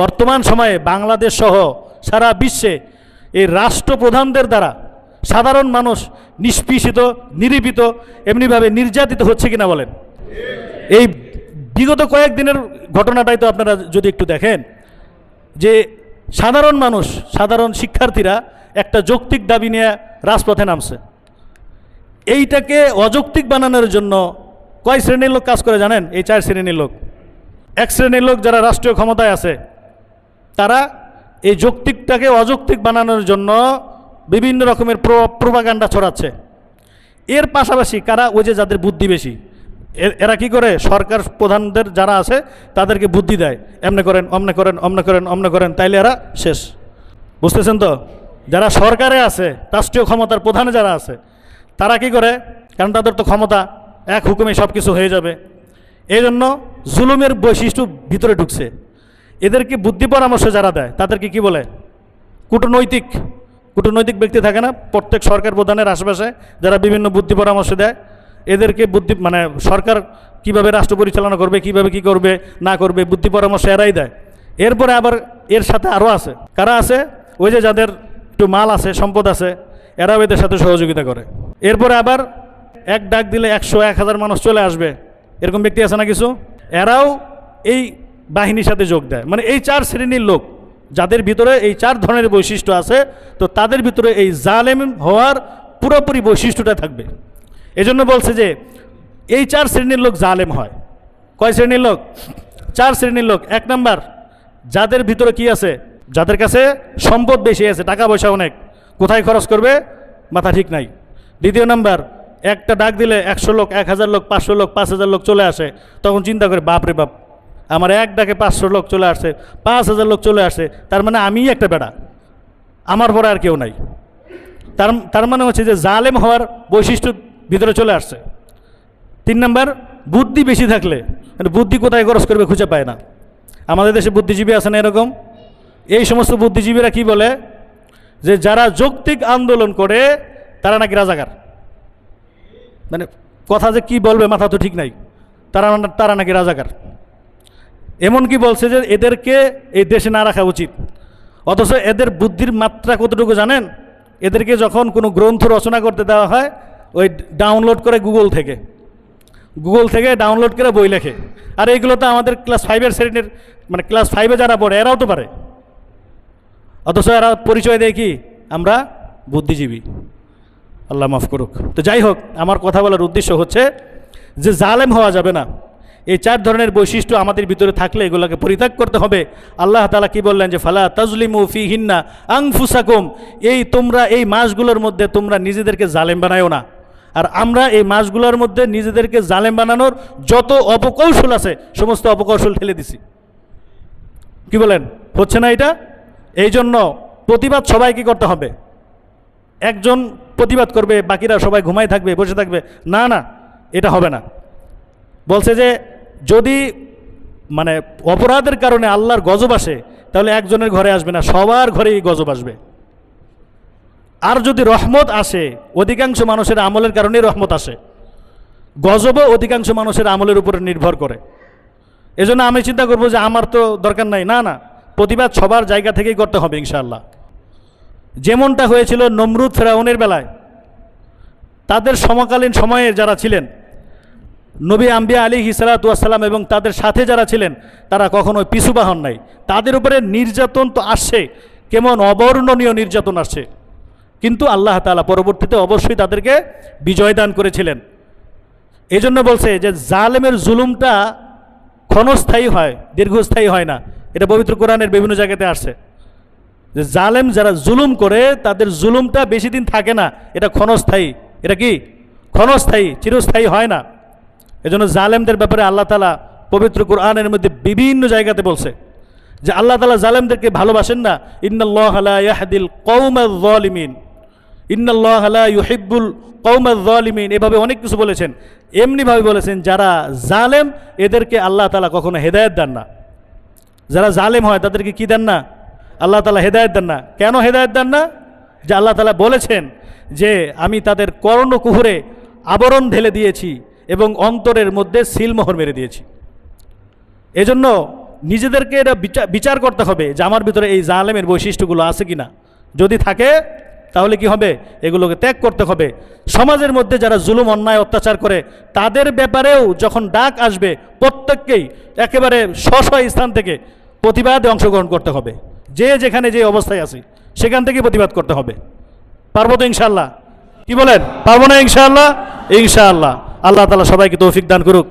বর্তমান সময়ে বাংলাদেশ সহ সারা বিশ্বে এই রাষ্ট্রপ্রধানদের দ্বারা সাধারণ মানুষ নিষ্পেষিত, নিরীপিত, এমনিভাবে নির্যাতিত হচ্ছে কিনা বলেন। এই বিগত কয়েকদিনের ঘটনাটাই তো আপনারা যদি একটু দেখেন, যে সাধারণ মানুষ, সাধারণ শিক্ষার্থীরা একটা যৌক্তিক দাবি নিয়ে রাজপথে নামছে। এইটাকে অযৌক্তিক বানানোর জন্য কয় শ্রেণির লোক কাজ করে জানেন? এই চার শ্রেণির লোক। এক শ্রেণির লোক যারা রাষ্ট্রীয় ক্ষমতায় আছে তারা এই যৌক্তিকটাকে অযৌক্তিক বানানোর জন্য বিভিন্ন রকমের প্রোপাগান্ডা ছড়াচ্ছে। এর পাশাপাশি কারা? ওই যে যাদের বুদ্ধি বেশি। এরা কি করে? সরকার প্রধানদের যারা আছে, তাদেরকে বুদ্ধি দেয়। এমনে করেন, অমনে করেন অমনে করেন অমনে করেন, তাইলে এরা শেষ। বুঝতেছেন তো? যারা সরকারে আছে, রাষ্ট্রীয় ক্ষমতার প্রধানে যারা আছে, তারা কি করে? কারণ তাদের তো ক্ষমতা, এক হুকুমে সব কিছু হয়ে যাবে। এই জন্য জুলুমের বৈশিষ্ট্য ভিতরে ঢুকছে। এদেরকে বুদ্ধি পরামর্শ যারা দেয়, তাদেরকে কি বলে? কূটনৈতিক। কূটনৈতিক ব্যক্তি থাকে না, প্রত্যেক সরকার প্রধানের আশেপাশে যারা বিভিন্ন বুদ্ধি পরামর্শ দেয়, এদেরকে বুদ্ধি মানে সরকার কীভাবে রাষ্ট্র পরিচালনা করবে, কীভাবে কি করবে, না করবে, বুদ্ধি পরামর্শ এরাই দেয়। এরপরে আবার এর সাথে আরও আছে। কারা আছে? ওই যে যাদের একটু মাল আছে, সম্পদ আছে, এরাও এদের সাথে সহযোগিতা করে। এরপরে আবার এক ডাক দিলে একশো এক হাজার মানুষ চলে আসবে। এরকম ব্যক্তি আছে না কিছু? এরাও এই বাহিনীর সাথে যোগ দেয়। মানে এই চার শ্রেণির লোক, যাদের ভিতরে এই চার ধরনের বৈশিষ্ট্য আছে, তো তাদের ভিতরে এই জালেম হওয়ার পুরোপুরি বৈশিষ্ট্যটা থাকবে। এজন্য বলছে যে, এই চার শ্রেণির লোক জালেম হয়। কয় শ্রেণির লোক? চার শ্রেণির লোক। এক নাম্বার, যাদের ভিতরে কি আছে? যাদের কাছে সম্পদ বেশি আছে, টাকা পয়সা অনেক, কোথায় খরচ করবে? মাথা ঠিক নাই। দ্বিতীয় নাম্বার, একটা ডাক দিলে একশো লোক, এক হাজার লোক, পাঁচশো লোক, পাঁচ হাজার লোক চলে আসে, তখন চিন্তা করে বাপ রে বাপ আমার এক ডাকে পাঁচশো লোক চলে আসছে, পাঁচ হাজার লোক চলে আসছে, তার মানে আমিই একটা বেড়া। আমার পরে আর কেউ নাই। তার তার মানে হচ্ছে যে জালেম হওয়ার বৈশিষ্ট্য ভিতরে চলে আসছে। তিন নাম্বার, বুদ্ধি বেশি থাকলে মানে বুদ্ধি কোথায় খরচ করবে খুঁজে পায় না। আমাদের দেশে বুদ্ধিজীবী আছে না এরকম? এই সমস্ত বুদ্ধিজীবীরা কি বলে? যে যারা যৌক্তিক আন্দোলন করে, তারা নাকি রাজাকার। মানে কথা যে কি বলবে মাথা তো ঠিক নাই। তারা তারা নাকি রাজাকার। এমন কি বলছে যে এদেরকে এই দেশে না রাখা উচিত? অথচ এদের বুদ্ধির মাত্রা কতটুকু জানেন? এদেরকে যখন কোনো গ্রন্থ রচনা করতে দেওয়া হয়, ওই ডাউনলোড করে গুগল থেকে। গুগল থেকে ডাউনলোড করে বই লেখে। আর এইগুলো তো আমাদের ক্লাস ফাইভের শ্রেণির মানে ক্লাস ফাইভে যারা পড়ে, এরাও তো পারে। অথচ এরা পরিচয় দেয় কি? আমরা বুদ্ধিজীবী। আল্লাহ মাফ করুক। তো যাই হোক, আমার কথা বলার উদ্দেশ্য হচ্ছে যে জালেম হওয়া যাবে না। এই চার ধরনের বৈশিষ্ট্য আমাদের ভিতরে থাকলে এগুলোকে পরিত্যাগ করতে হবে। আল্লাহ তালা কি বললেন যে, ফালা তাজলিমু ফি হিন্না আংফুসাকুম এই তোমরা এই মাসগুলোর মধ্যে তোমরা নিজেদেরকে জালেম বানায়ও না। আর আমরা এই মাসগুলোর মধ্যে নিজেদেরকে জালেম বানানোর যত অপকৌশল আছে, সমস্ত অপকৌশল ঠেলে দিছি। কি বলেন? হচ্ছে না এটা? এই জন্য প্রতিবাদ সবাইকে করতে হবে। একজন প্রতিবাদ করবে, বাকিরা সবাই ঘুমাই থাকবে, বসে থাকবে। না না, এটা হবে না। বলছে যে যদি মানে অপরাধের কারণে আল্লাহর গজব আসে, তাহলে একজনের ঘরে আসবে না, সবার ঘরেই গজব আসবে। আর যদি রহমত আসে, অধিকাংশ মানুষের আমলের কারণেই রহমত আসে। গজবও অধিকাংশ মানুষের আমলের উপরে নির্ভর করে। এজন্য আমি চিন্তা করব যে আমার তো দরকার নাই। না না, প্রতিবাদ সবার জায়গা থেকেই করতে হবে, ইনশাআল্লাহ। যেমনটা হয়েছিল নমরুদ ফেরাউনের বেলায়, তাদের সমকালীন সময়ে যারা ছিলেন নবী আম্বিয়া আলী হিসালাতাম এবং তাদের সাথে যারা ছিলেন, তারা কখনোই পিছুবা হন নাই। তাদের উপরে নির্যাতন তো আসছে, কেমন অবর্ণনীয় নির্যাতন আসছে। কিন্তু আল্লাহ তালা পরবর্তীতে অবশ্যই তাদেরকে বিজয় দান করেছিলেন। এই জন্য বলছে যে, জালেমের জুলুমটা ক্ষণস্থায়ী হয়, দীর্ঘস্থায়ী হয় না। এটা পবিত্র কোরআনের বিভিন্ন জায়গাতে আসছে। যে জালেম যারা জুলুম করে, তাদের জুলুমটা বেশি দিন থাকে না, এটা ক্ষণস্থায়ী। এটা কি? ক্ষণস্থায়ী, চিরস্থায়ী হয় না। এজন্য জালেমদের ব্যাপারে আল্লাহ তালা পবিত্র কোরআনের মধ্যে বিভিন্ন জায়গাতে বলছে যে আল্লাহ তালা জালেমদেরকে ভালোবাসেন না। ইন্নাল্লাহদিল কৌমিন ইউহিব্বুল কৌমিন এভাবে অনেক কিছু বলেছেন। এমনিভাবে বলেছেন যারা জালেম, এদেরকে আল্লাহ তালা কখনো হেদায়ত দেন না। যারা জালেম হয়, তাদেরকে কি দেন না? আল্লাহ তালা হেদায়ত দেন না। কেন হেদায়ত দেন না? যে আল্লাহ তালা বলেছেন যে, আমি তাদের কর্ণকুহুরে আবরণ ঢেলে দিয়েছি। এবং অন্তরের মধ্যে সিলমোহর মেরে দিয়েছি। এজন্য নিজেদেরকে এটা বিচা- বিচার করতে হবে যে আমার ভিতরে এই জালেমের বৈশিষ্ট্যগুলো আছে কি না যদি থাকে, তাহলে কি হবে? এগুলোকে ত্যাগ করতে হবে। সমাজের মধ্যে যারা জুলুম, অন্যায়, অত্যাচার করে, তাদের ব্যাপারেও যখন ডাক আসবে, প্রত্যেককেই একেবারে স্ব স্থান থেকে প্রতিবাদে অংশগ্রহণ করতে হবে। যে যেখানে যে অবস্থায় আছে, সেখান থেকে প্রতিবাদ করতে হবে। পারব তো ইনশাল্লাহ কি বলেন? পারব না ইনশাআল্লাহ? ইনশাআল্লাহ। আল্লাহ তালা সবাইকে তৌফিক দান করুক।